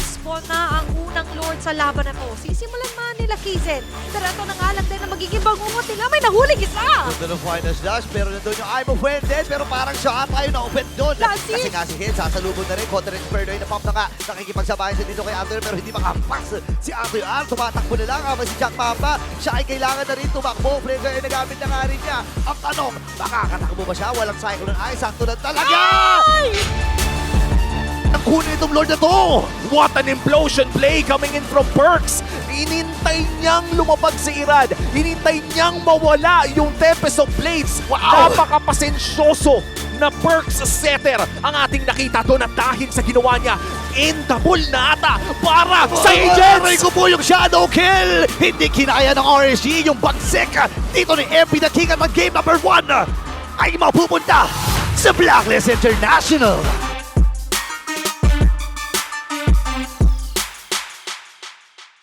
Tutubo na ang unang Lord sa laban na to. Sisimulan man nila Kizen. Pero ito na nga lang din na magiging bangungot nila. May nahuling isa! Ganda ng final dash, pero nandun yung Imo Fuentes, pero parang siya yung na-open doon. Kasi nga si Hit, sasalubong na rin, kontra rin Spurno, yung napump na nga, nakikipagsabayan siya dito kay Anthony, pero hindi makapas. Si Anthony Al, tumatakbo na lang, habang si Jack Mamba, siya ay kailangan na rin tumakbo, Flavor ay nagamit na nga rin niya. Ang tanong, makakatakbo ba siya? Walang cycle ng ice, sakto na talaga! Ang kunin itong Lord na to! What an implosion play coming in from Perks! Inintay niyang lumabag si Irad. Inintay niyang mawala yung Tempest of Blades. Wow! Napakapasensyoso na Perks setter ang ating nakita doon at dahil sa ginawa niya, indabul na ata para sa Aray Agents! ko po yung shadow kill! Hindi kinaya ng RSG yung bagsik dito ni MP the King at mag-game number 1 ay mapupunta sa Blacklist International!